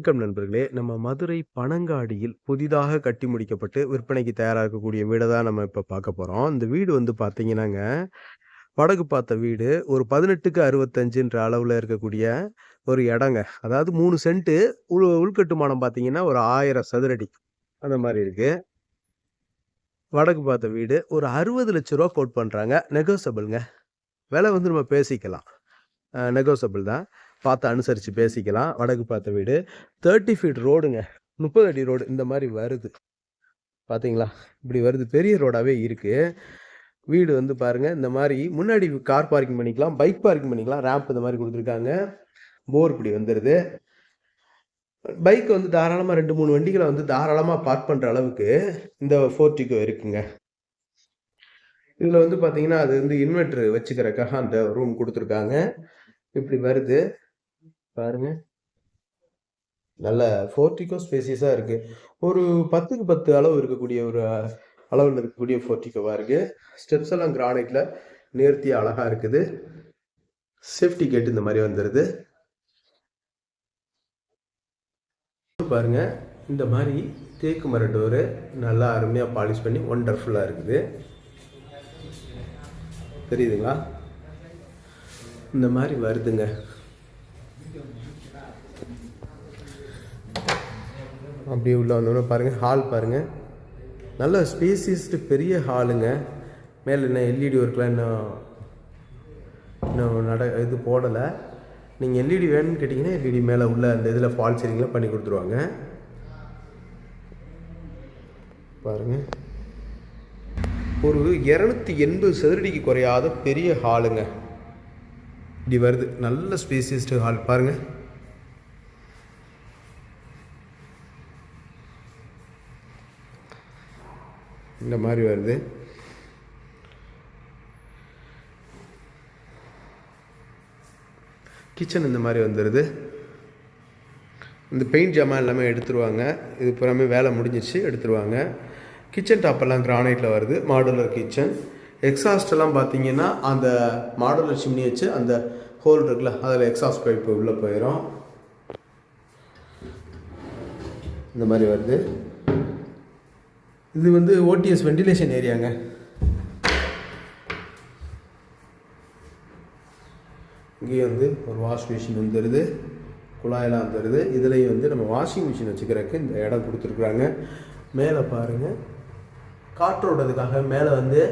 வணக்கம் நண்பர்களே! நம்ம மதுரை பனங்காடியில் புதிதாக கட்டி முடிக்கப்பட்டு விற்பனைக்கு தயாராகக்கூடிய இருக்கக்கூடிய தான் நம்ம இப்போ பார்க்க போகிறோம் இந்த வீடு வந்து பார்த்தீங்கன்னாங்க, படகு பார்த்த வீடு. ஒரு பதினெட்டுக்கு அறுபத்தஞ்சுன்ற அளவில் இருக்கக்கூடிய ஒரு இடங்க. அதாவது மூணு சென்ட்டு உள் உள்கட்டுமானம் பார்த்தீங்கன்னா, ஒரு ஆயிரம் சதுரடி. அந்த மாதிரி இருக்கு. வடக்கு பார்த்த வீடு. ஒரு அறுபது லட்ச ரூபா கோட் பண்ணுறாங்க நெகோசபிள்ங்க விலை வந்து நம்ம பேசிக்கலாம். நெகோசபிள் தான். பார்த்து அனுசரித்து பேசிக்கலாம். வடக்கு பார்த்த வீடு. 30 ஃபீட் ரோடுங்க. 30 அடி ரோடு. இந்த மாதிரி வருது. பார்த்தீங்களா? இப்படி வருது. பெரிய ரோடாகவே இருக்குது வீடு வந்து பாருங்க, இந்த மாதிரி முன்னாடி கார் பார்க்கிங் பண்ணிக்கலாம். பைக் பார்க்கிங் பண்ணிக்கலாம். ரேம்ப் இந்த மாதிரி கொடுத்துருக்காங்க போர் இப்படி வந்துடுது பைக் வந்து தாராளமாக ரெண்டு மூணு வண்டிகளை வந்து தாராளமாக பார்க் பண்ணுற அளவுக்கு இந்த போர்டிகோ இருக்குங்க. இதில் வந்து பார்த்தீங்கன்னா, அது வந்து இன்வெர்ட்ரு வச்சுக்கிறக்காக அந்த ரூம் கொடுத்துருக்காங்க இப்படி வருது. பாருங்க. நல்ல ஃபோர்டிகோ ஸ்பேசியஸாக இருக்கு. ஒரு 10க்கு 10 அளவு இருக்கக்கூடிய ஒரு அளவில் இருக்கக்கூடிய ஃபோர்டிகோவாக இருக்கு. ஸ்டெப்ஸ் எல்லாம் கிரானைட்ல நேர்த்தியாக அழகா இருக்குது. சேஃப்டி கேட் இந்த மாதிரி வந்துருது. பாருங்க. இந்த மாதிரி தேக்கு மர டோரு நல்லா அருமையாக பாலிஷ் பண்ணி ஒண்டர்ஃபுல்லாக இருக்குது. தெரியுதுங்களா? இந்த மாதிரி வருதுங்க. அப்படியே உள்ள வந்தோனே பாருங்கள் ஹால் பாருங்கள் நல்ல ஸ்பேசியஸ்டு பெரிய ஹாலுங்க. மேலே இன்னும் எல்இடி ஒர்க்கெலாம் இன்னும் இன்னும் நட இது போடலை நீங்கள் எல்இடி வேணும்னு கேட்டிங்கன்னா எல்இடி மேலே உள்ள அந்த இதில் ஃபால் சீலிங்ல பண்ணி கொடுத்துருவாங்க பாருங்கள் ஒரு 280 சதுரடிக்கு குறையாத பெரிய ஹாலுங்க. இப்படி வருது. நல்ல ஸ்பேசியஸ்டு ஹால் பாருங்கள் இந்த மாதிரி வருது. கிச்சன் இந்த மாதிரி வந்துடுது இந்த பெயிண்ட் ஜாமான் எல்லாமே எடுத்துருவாங்க. இது பூராமே வேலை முடிஞ்சிச்சு எடுத்துருவாங்க. கிச்சன் டாப்பெல்லாம் கிரானைட்டில் வருது. Modular kitchen. எக்ஸாஸ்டெல்லாம் பார்த்தீங்கன்னா, அந்த மாடுலர் சிம்னி வச்சு அந்த ஹோல் இருக்குல்ல, அதில் எக்ஸாஸ்ட் பைப் உள்ளே போயிடும் இந்த மாதிரி வருது. இது வந்து ஓடிஎஸ் வெண்டிலேஷன் ஏரியாங்க. இங்கேயும் வந்து ஒரு வாஷ் மிஷின் வந்துருது. குழாயெல்லாம் வந்துடுது இதுலேயும் வந்து நம்ம வாஷிங் மிஷின் வச்சுக்கிறதுக்கு இந்த இடம் கொடுத்துருக்குறாங்க மேலே பாருங்க. காற்றோடதுக்காக மேலே வந்து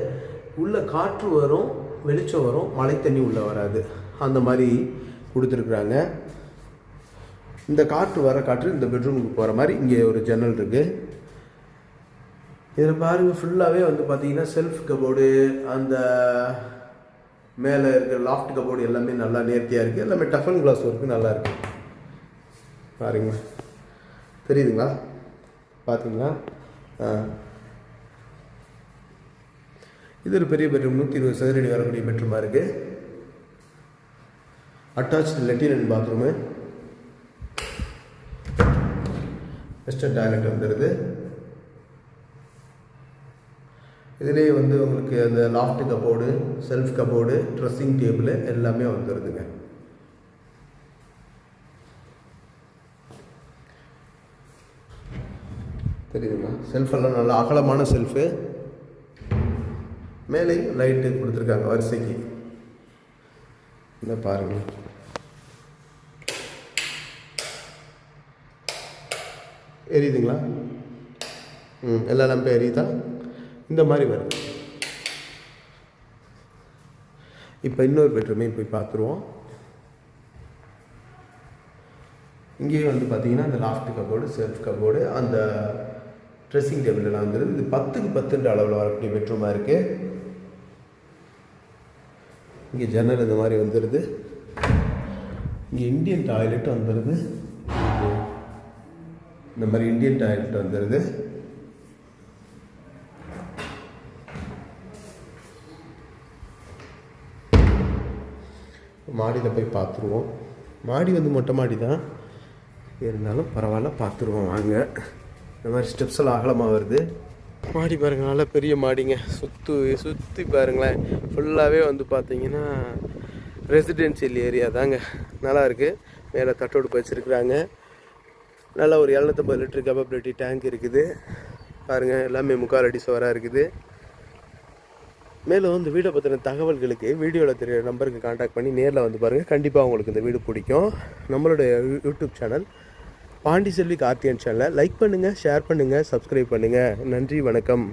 உள்ளே காற்று வரும், வெளிச்சம் வரும், மழை தண்ணி உள்ளே வராது. அந்த மாதிரி கொடுத்துருக்குறாங்க இந்த காற்று வர காற்று இந்த பெட்ரூமுக்கு போகிற மாதிரி இங்கே ஒரு ஜன்னல் இருக்குது இதில் பாருங்கள் ஃபுல்லாகவே வந்து பார்த்தீங்கன்னா, செல்ஃப் கபோர்டு அந்த மேலே இருக்கிற லாஃப்ட் கபோர்டு எல்லாமே நல்லா நேர்த்தியாக இருக்குது எல்லாமே டஃபன் கிளாஸ் ஒர்க்கு நல்லா இருக்கு. பாருங்க. தெரியுதுங்களா? பார்த்தீங்களா? இது ஒரு பெரிய பெட்ரூம் 120 சதுரடி வரக்கூடிய பெட்ரூமாக இருக்குது attach latrine and bathroom. Western toilet வந்துடுது இதுலயே வந்து உங்களுக்கு அந்த loft cupboard, shelf cupboard, dressing table எல்லாமே வந்துடுதுங்க தெரியுதுங்களா? செல்ஃப் எல்லாம் நல்லா அகலமான செல்ஃபு. மேலேயும் லைட்டு கொடுத்துருக்காங்க வரிசைக்கு. இந்த பாருங்கள் எரியுதுங்களா? ம். எல்லா லம்பே எரியுதா? இந்த மாதிரி வருது. இப்போ இன்னொரு பெட்ரூமே போய் பார்த்துருவோம். இங்கேயும் வந்து பார்த்தீங்கன்னா, அந்த லாஃப்ட் கபோர்டு, செல்ஃப் கபோர்டு, அந்த ட்ரெஸ்ஸிங் டேபிள் எல்லாம் வந்துருது. இது பத்துக்கு பத்துன்ற அளவில் வரக்கூடிய பெட்ரூமாக இருக்குது இங்கே ஜன்னல் இந்த மாதிரி வந்துடுது இங்கே இந்தியன் டாய்லெட் வந்துடுது இந்த மாதிரி இந்தியன் டாய்லெட் வந்துடுது மாடியில் போய் பார்த்துருவோம். மாடி வந்து மொட்டை மாடி தான். இருந்தாலும் பரவாயில்ல பார்த்துருவோம் வாங்க. இந்த மாதிரி ஸ்டெப்ஸ் எல்லாம் அகலமாக வருது. மாடி பாருங்கள் நல்லா பெரிய மாடிங்க. சுத்து சுற்றி பாருங்களேன். ஃபுல்லாகவே வந்து பார்த்தீங்கன்னா, ரெசிடென்சியல் ஏரியா தாங்க. நல்லா மேலே மேல தட்டோடு வச்சுருக்குறாங்க நல்லா ஒரு எழுநூத்தம்பது லிட்டர் கேபபிலிட்டி டேங்க் இருக்குது பாருங்கள் எல்லாமே முக்கால் அடி சுவராக இருக்குது மேலும் இந்த வீடை பற்றின தகவல்களுக்கு வீடியோவில் தெரிய நம்பருக்கு காண்டாக்ட் பண்ணி நேரில் வந்து பாருங்கள் கண்டிப்பாக உங்களுக்கு இந்த வீடு பிடிக்கும். நம்மளுடைய யூடியூப் சேனல் பாண்டி செல்வி கார்த்தியன் சேனலை லைக் பண்ணுங்கள் ஷேர் பண்ணுங்கள் சப்ஸ்கிரைப் பண்ணுங்கள் நன்றி வணக்கம்.